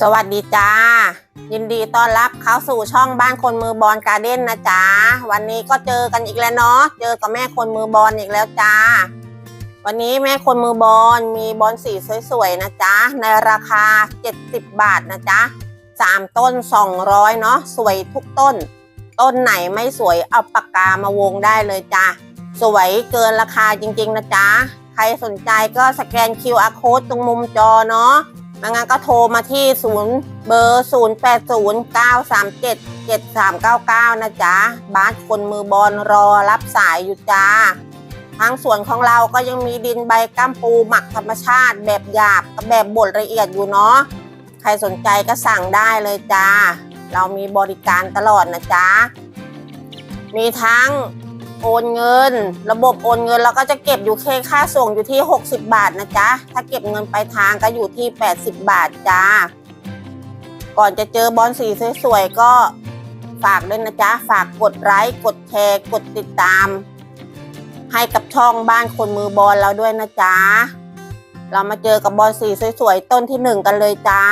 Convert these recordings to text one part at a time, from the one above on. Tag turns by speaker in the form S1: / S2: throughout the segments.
S1: สวัสดีจ้า ยินดีต้อนรับเข้าสู่ช่องบ้านคนมือบอลการ์เด้นนะจ๊ะวันนี้ก็เจอกันอีกแล้วเนาะเจอกับแม่คนมือบอลอีกแล้วจ้า วันนี้แม่คนมือบอลมีบอลสีสวยๆนะจ๊ะในราคา 70 บาทนะจ๊ะสามต้น 200เนาะสวยทุกต้น ต้นไหนไม่สวยเอาปากกามาวงได้เลยจ้าสวยเกินราคาจริงๆนะจ๊ะใครสนใจก็สแกน QR code ตรงมุมจอเนาะ ไม่งั้นก็โทรมาที่0เบอร์ 0 8 0 9 3 7 7 3 9 9 นะจ๊ะ บ้านคนมือบอลรอรับสายอยู่จ้า ทางสวนของเราก็ยังมีดินใบก้ามปูหมักธรรมชาติ แบบหยาบกับแบบบดละเอียดอยู่เนาะ ใครสนใจก็สั่งได้เลยจ้า เรามีบริการตลอดนะจ๊ะ มีทั้ง โอนเงิน ระบบโอนเงินเราก็จะเก็บอยู่แค่ค่าส่งอยู่ที่ 60 บาทนะจ๊ะ ถ้าเก็บเงินไปลายทางก็อยู่ที่ 80 บาทจ้า ก่อนจะเจอบอลสีสวยๆก็ฝากด้วยนะจ๊ะ ฝากกดไลค์กดแชร์ กดติดตาม ให้กับช่องบ้านคนมือบอลเราด้วยนะจ๊ะ เรามาเจอกับบอลสีสวยๆต้นที่หนึ่งกันเลยจ้า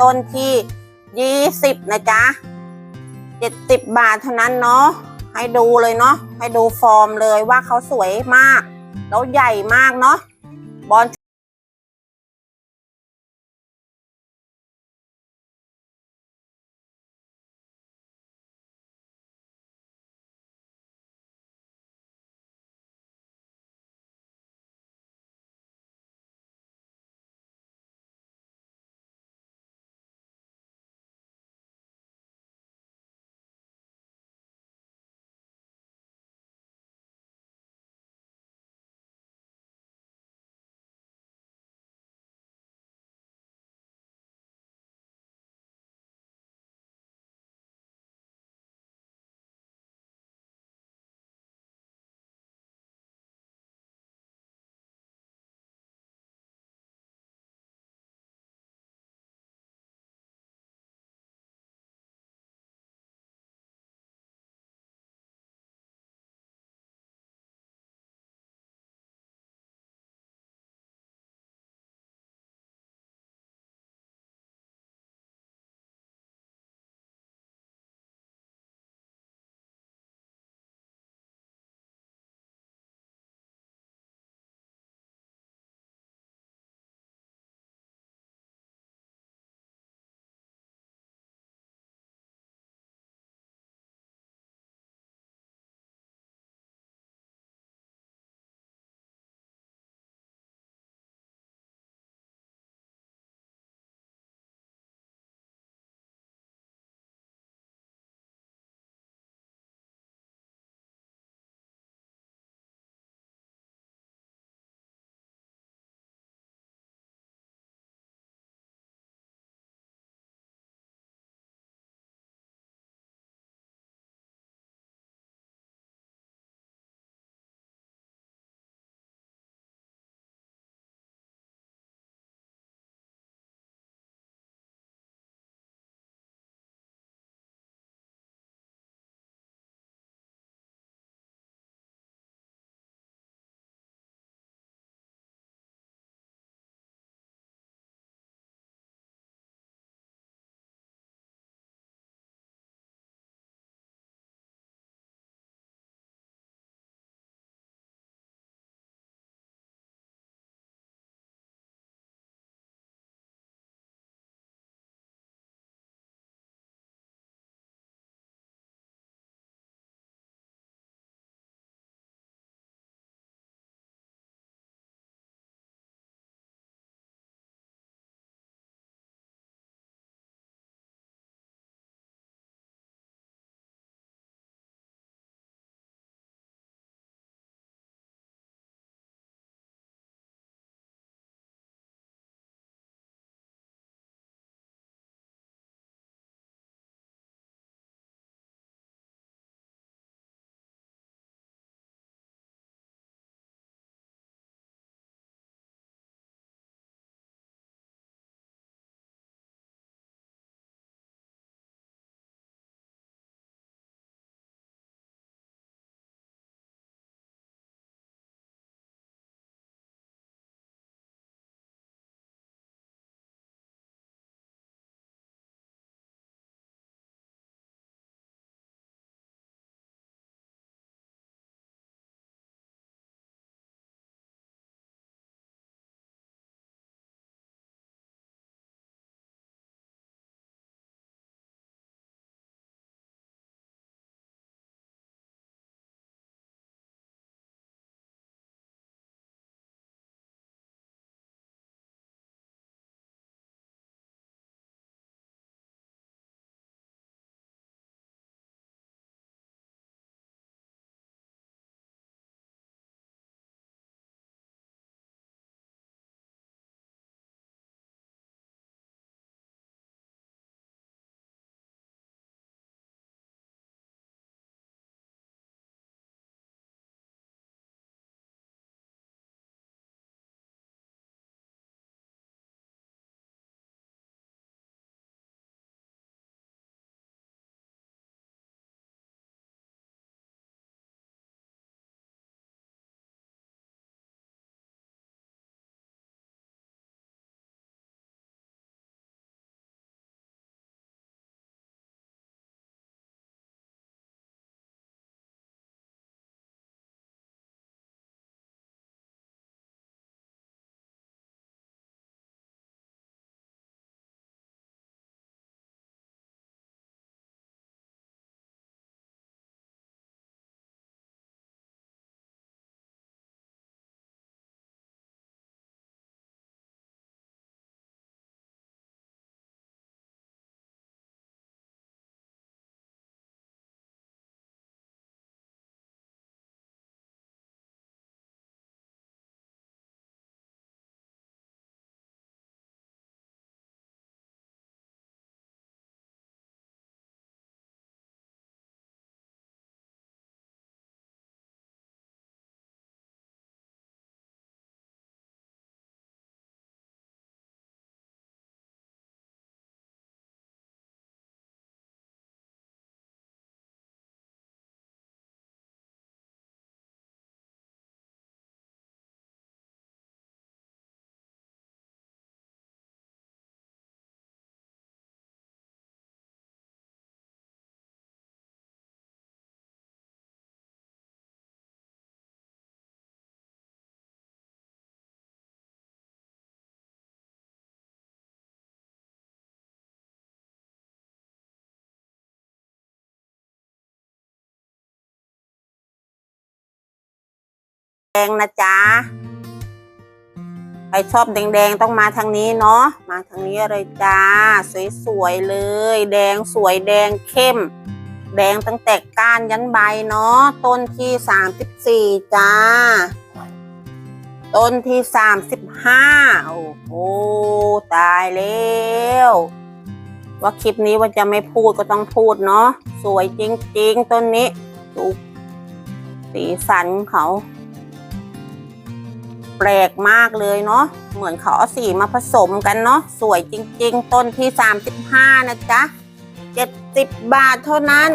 S1: ต้นที่ยี่สิบนะจ๊ะเจ็ดสิบบาทเท่านั้นเนาะให้ดูเลยเนาะให้ดูฟอร์มเลยว่าเขาสวยมาก แล้วใหญ่มากเนาะบอล งนะจ๊ะใครชอบแดงๆต้องมาทางนี้เนาะมาทางนี้เลยจ้า สวยๆเลย แดงสวยแดงเข้ม แดงตั้งแต่ก้านยันใบเนาะต้นที่สามสิบสี่จ้า ต้นที่สามสิบห้าโอ้โหตายแล้วว่าคลิปนี้ว่าจะไม่พูดก็ต้องพูดเนาะสวยจริงๆ ต้นนี้ดูสีสันเขา แปลกมากเลยเนาะเหมือนเขาเอาสีมาผสมกันเนาะสวยจริง ๆ ต้นที่สามสิบห้านะจ๊ะเจ็ดสิบบาทเท่านั้น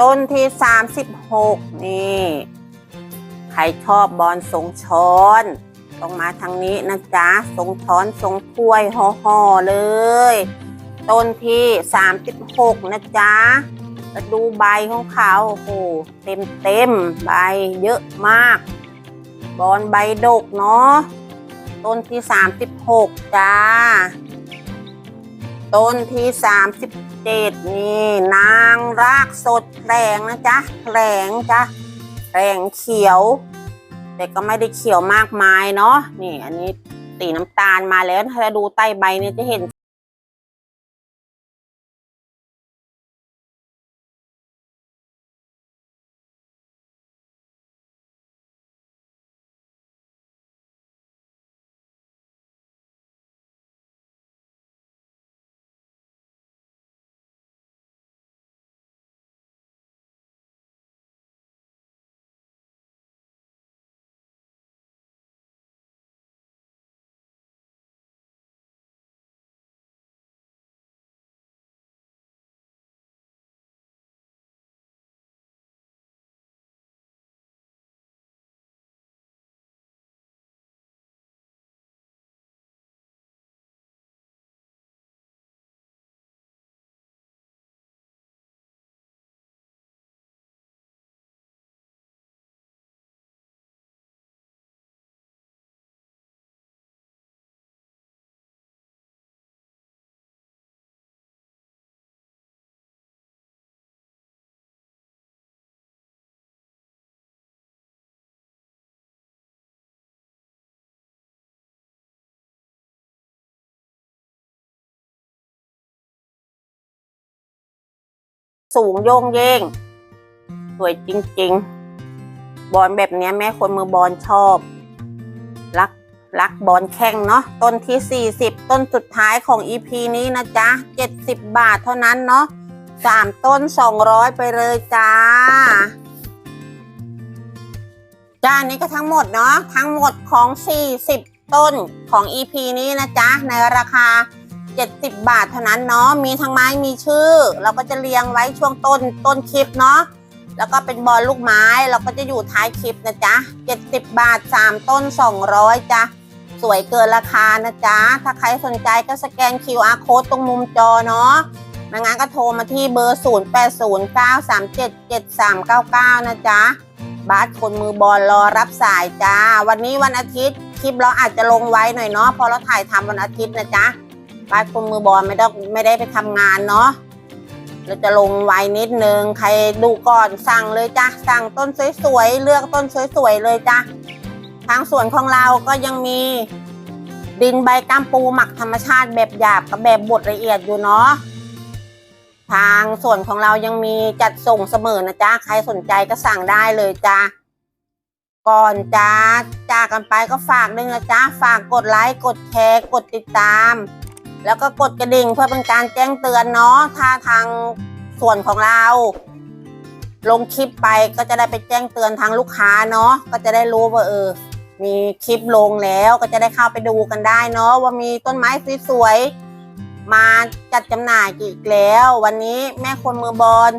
S1: ต้นที่สามสิบหกนี่ ใครชอบบอลทรงช้อนต้องมาทางนี้นะจ๊ะทรงช้อนทรงถ้วยห่อๆเลย ต้นที่สามสิบหกนะจ๊ะดูใบของเขาโอ้โหเต็มเต็มๆใบเยอะมาก บอลใบดกเนาะ ต้นที่สามสิบหกจ้า ต้นที่สามสิบเจ็ดนี่นางรากสดแรงนะจ๊ะแรงจ้ะแรงเขียว แต่ก็ไม่ได้เขียวมากมายเนาะ นี่อันนี้สีน้ำตาลมาแล้ว ถ้าดูใต้ใบเนี่ยจะเห็น สูงโยงเย่งสวยจริง ๆ บอลแบบนี้แม่คนมือบอลชอบ รักรักบอลแข่งเนาะต้นที่ 40 ต้นสุดท้ายของ EP นี้นะจ๊ะ 70 บาทเท่านั้นเนาะสามต้น 200 ไปเลยจ้า จ้านี้ก็ทั้งหมดเนาะทั้งหมดของ 40 ต้นของ EP นี้นะจ๊ะ ในราคา 70 บาทเท่านั้นเนาะมีทั้งไม้มีชื่อ เราก็จะเรียงไว้ช่วงต้นต้นคลิปเนาะแล้วก็เป็นบอลลูกไม้เราก็จะอยู่ท้ายคลิปนะจ๊ะ 70 บาท 3 ต้น 200จ้ะสวยเกินราคานะจ๊ะ ถ้าใครสนใจก็สแกน QR code ตรงมุมจอเนาะไม่งั้นก็โทรมาที่เบอร์ 0809377399 นะจ๊ะ บาสคนมือบอลรอรับสายจ้า วันนี้วันอาทิตย์ คลิปเราอาจจะลงไว้หน่อยเนาะเพราะเราถ่ายทำวันอาทิตย์นะจ๊ะ บ้าคนมือบอลไม่ได้ไม่ได้ไปทำงานเนาะเราจะลงไว้นิดนึงใครดูก่อนสั่งเลยจ้ะสั่งต้นสวยๆเลือกต้นสวยๆเลยจ้ะทางสวนของเราก็ยังมีดินใบก้ามปูหมักธรรมชาติแบบหยาบกับแบบบดละเอียดอยู่เนาะทางส่วนของเรายังมีจัดส่งเสมอนะจ๊ะใครสนใจก็สั่งได้เลยจ้ะก่อนจ้าจากกันไปก็ฝากด้วยนะจ๊ะฝากกดไลค์กดแชร์กดติดตาม แล้วก็กดกระดิ่งเพื่อเป็นการแจ้งเตือนเนาะถ้าทางส่วนของเรา ลงคลิปไปก็จะได้ไปแจ้งเตือนทางลูกค้าเนาะก็จะได้รู้ว่าเออ มีคลิปลงแล้วก็จะได้เข้าไปดูกันได้เนาะว่ามีต้นไม้สวยๆมาจัดจำหน่ายอีกแล้ว วันนี้แม่คนมือบอล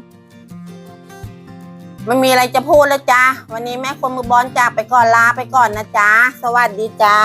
S1: ไม่มีอะไรจะพูดแล้วจ้าวันนี้แม่คนมือบอลจากไปก่อนลาไปก่อนนะจ๊ะสวัสดีจ้า